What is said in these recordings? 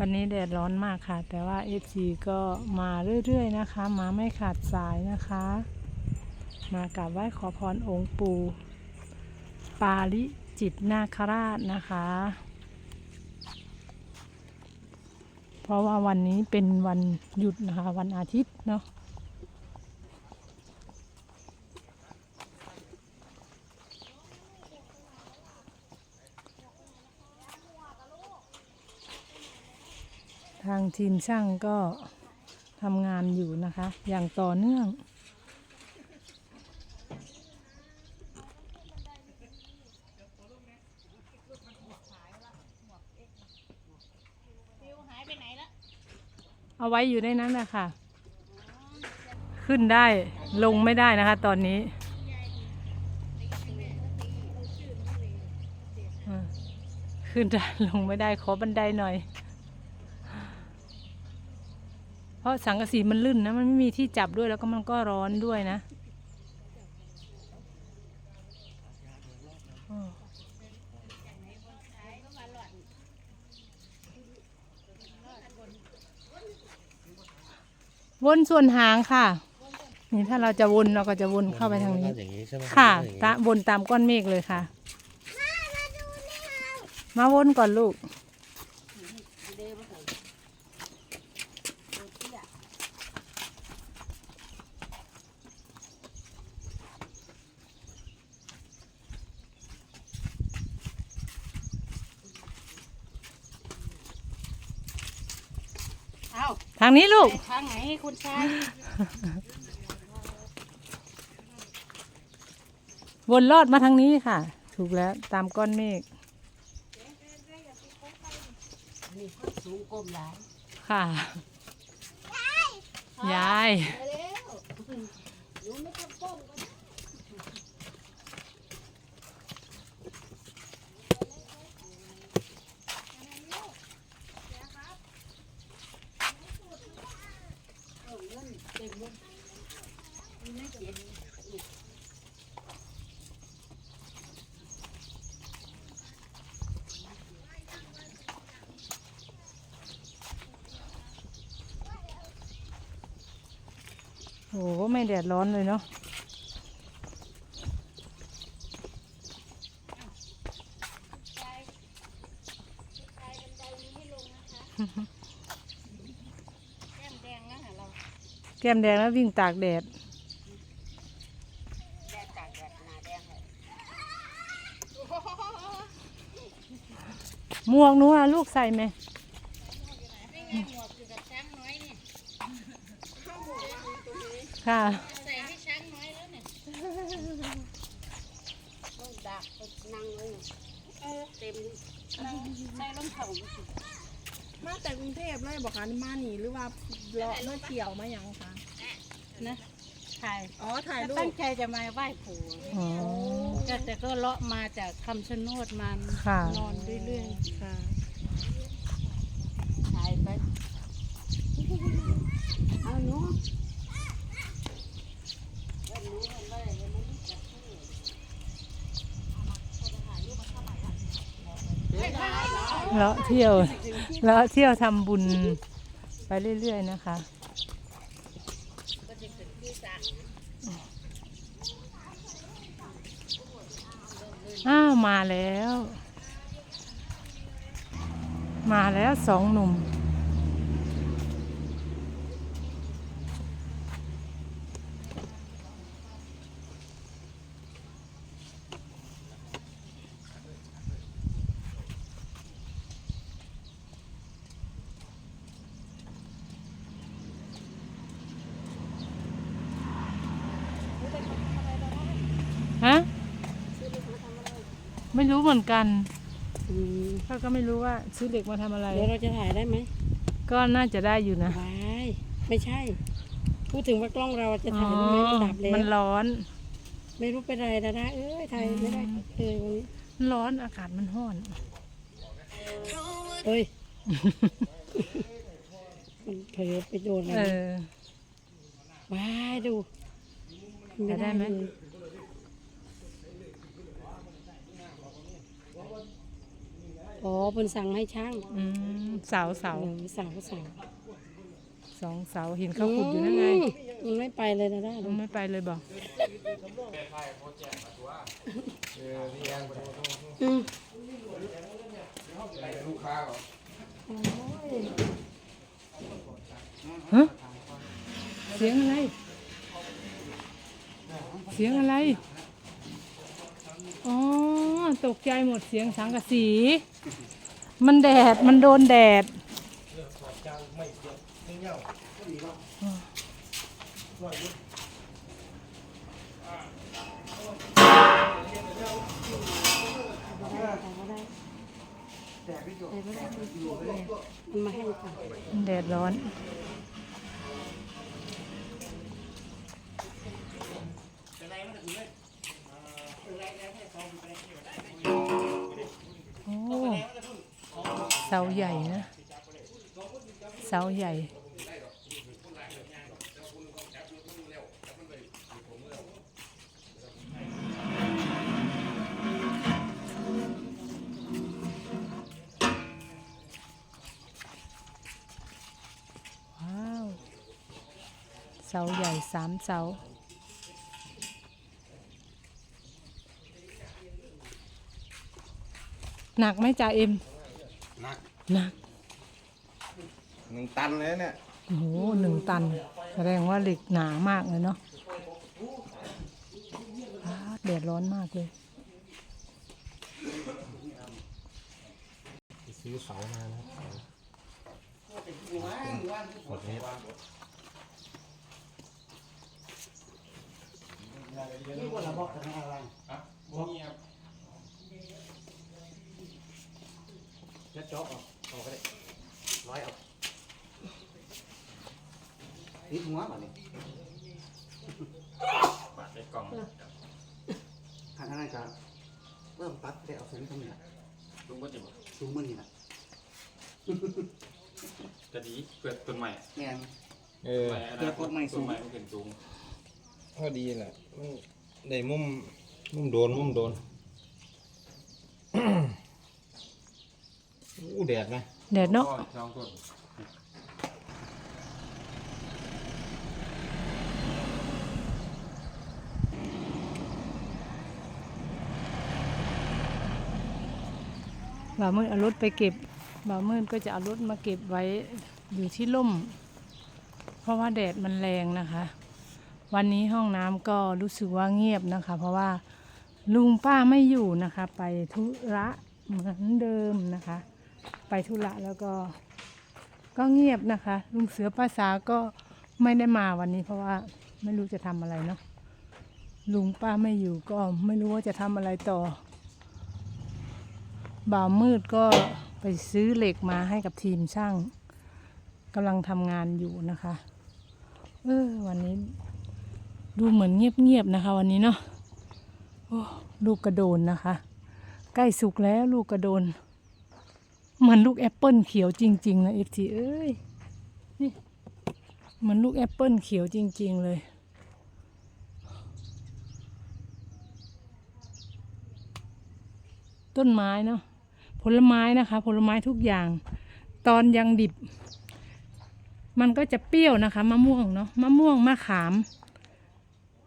วันนี้แดดร้อนมากค่ะ แต่ว่า FC ก็มาเรื่อยๆนะคะ มาไม่ขาดสายนะคะ มากราบไหว้ขอพรองค์ปู่ปาลิจิตนาคราชนะคะ เพราะว่าวันนี้เป็นวันหยุดนะคะ วันอาทิตย์เนาะ ทางทีมช่างก็ทำงานอยู่นะคะ อย่างต่อเนื่องฟิวหายไปไหนละเอาไว้อยู่ในนั้นนะคะ ขึ้นได้ลงไม่ได้นะคะตอนนี้ขึ้นได้ลงไม่ได้ขอบันไดหน่อย เพ ราะสังกะสีมันลื่นนะ มันไม่มีที่จับด้วยแล้วก็มันก็ร้อนด้วยนะอ้อวนส่วนหางค่ะ นี่ถ้าเราจะวนเราก็จะวนเข้าไปทางนี้ อย่างนี้ใช่ไหมค่ะอย่างนี้ตาบนตามก้อนเมฆเลยค่ะ มาวนก่อนลูกาทางนี้ลูกไปทางไหนคุณชายวนลอดมาทางนี้ค่ะ ถูกแล้วตามก้อนเมฆนี่สูงก้มหลายค่ะ ยายไปเร็วหนูไม่ต้องก้มก็ได้ โอ้โหไม่แดดร้อนเลยเนาะแก้มแดงนะเราแก้มแดงแล้ววิ่งตากแดดแดงกากแดดหนาแดงเลยหมวกหนูอะลูกใส่ไหม นี่ไงหมวกอยู่กับช้างน้อยนี่ ค่ะ ใส่ให้ช้างน้อยแล้วเนี่ยต้องดักไปนั่งเลยเออเต็มนั่งใส่รองเท้ามาจากกรุงเทพเลยบอกคะมาหนีหรือว่าเลาะเมื่อเที่ยวมายังคะนะถ่ายอ๋อถ่ายรูตั้ปงใจจะมาไหว้ปู่อ๋อแต่แต่ก็เลาะมาจากคำชะโนดมาค่ะ นอนเรื่อยค่ะๆถ่ายไปเอาหนู เลาะเที่ยวเลาะเที่ยวทำบุญไปเรื่อยๆนะคะอ้าวมาแล้ว มาแล้วสองหนุ่ม ไม่รู้เหมือนกันเขาก็ไม่รู้ว่าซื้อเหล็กมาทำอะไร เดี๋ยวเราจะถ่ายได้ไหมก็น่าจะได้อยู่นะวายไม่ใช่ พูดถึงว่ากล้องเราจะอ๋อถ่ายได้ไหมมันดับแล้วมันร้อน ไม่รู้เป็นไรนะนะเอ้ยถ่ายไม่ได้เลยวันนี้มันร้อนอากาศมันร้อนเอ้ยมันเผลอไปโดนอะไรเออว้ายดูจะได้ไหม เลย อ๋อเพิ่นสั่งให้ช่างอืมเสาเสาเออสั่งก็สั่งสองเสาเห็นเขาขุดอยู่นั่นไงมมันไม่ไปเลยนะได้ลุงไม่ไปเลยบอกอืมฮะเสียงอะไร เสียงอะไรอ๋อ ตกใจหมดเสียงสังกะสี มันแดด มันโดนแดดแดดร้อน เสาใหญ่นะ เสาใหญ่ ว้าว เสาใหญ่สามเสาหนักไหมจ่าเอ็ม หนักหนักหนึ่งตันเลยเนี่ยโอ้โหหนึ่งตัน แสดงว่าเหล็กหนามากเลยเนาะอ้าแดดร้อนมากเลย ซื้อเสามานะครับหมดเม็ดยัดจ๊อกออก ออกก็ได้ร้อยเอานิดหัวป่ะนี่บาดในกล่องทางนั้นก็เริ่มตัดได้เอาเส้นตรงนี้ละลุงก็จะบอกสูงมือนี่ละจะดีเกิดต้นใหม่แม่น เออใหม่อนาคตต้นใหม่มันเป็นสูงพอดีแหละมันได้มุมมุมโดนมุมโดน อู้แดดนะแดดเนาะก็ช่องต้นบ่าวมืดเอารถไปเก็บบ่าวมืดก็จะเอารถมาเก็บไว้อยู่ที่ร่ม เพราะว่าแดดมันแรงนะคะ วันนี้ห้องน้ำก็รู้สึกว่าเงียบนะคะ เพราะว่าลุงป้าไม่อยู่นะคะ ไปธุระเหมือนเดิมนะคะ ไปธุระแล้วก็ก็เงียบนะคะ ลุงเสือป้าสาก็ไม่ได้มาวันนี้ เพราะว่าไม่รู้จะทำอะไรเนาะลุงป้าไม่อยู่ก็ไม่รู้ว่าจะทำอะไรต่อ บ่าวมืดก็ไปซื้อเหล็กมาให้กับทีมช่างกำลังทำงานอยู่นะคะเออวันนี้ ดูเหมือนเงียบๆนะคะ วันนี้เนาะโอ้ลูกกระโดนนะคะ ใกล้สุกแล้วลูกกระโดน มือนลูกแอปเปิลเขียวจริง ๆ นะเอฟทีเอ้ยนี่เหมือนลูกแอปเปิลเขียวจริง ๆ เลย ต้นไม้เนาะผลไม้นะคะ ผลไม้ทุกอย่าง ตอนยังดิบ มันก็จะเปรี้ยวนะคะ มะม่วงเนาะมะม่วงมะขาม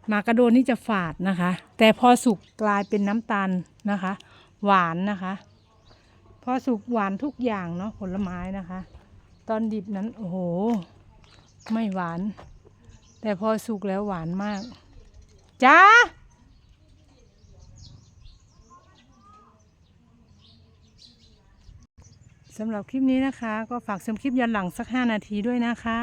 หมากระโดนนี่จะฝาดนะคะ แต่พอสุกกลายเป็นน้ำตาลนะคะ หวานนะคะ อสุกหวานทุกอย่างเนาะผลไม้นะคะ ตอนดิบนั้นโอ้โห ไม่หวาน แต่พอสุกแล้วหวานมากจ้าสำหรับคลิปนี้นะคะ ก็ฝากชมคลิปย้อนหลังสัก 5 นาทีด้วยนะคะ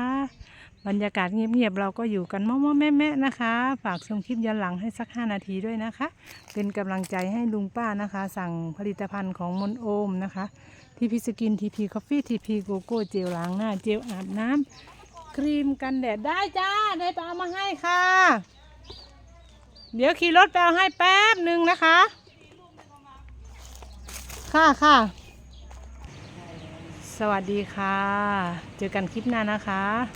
บรรยากาศเงียบๆเราก็อยู่กันม่อๆแม่ๆนะคะ ฝากชมคลิปย้อนหลังให้สัก 5 นาทีด้วยนะคะ เป็นกำลังใจให้ลุงป้านะคะ สั่งผลิตภัณฑ์ของมนโอมนะคะทีพีสกินทีพีคอฟฟี่ทีพีโกโก้เจลล้างหน้าเจลอาบน้ำครีมกันแดดได้จ้าได้ปเอามาให้ค่ะ เดี๋ยวขี่รถไปเอาให้แป๊บหนึ่งนะคะ ค่ะค่ะสวัสดีค่ะ เจอกันคลิปหน้านะคะ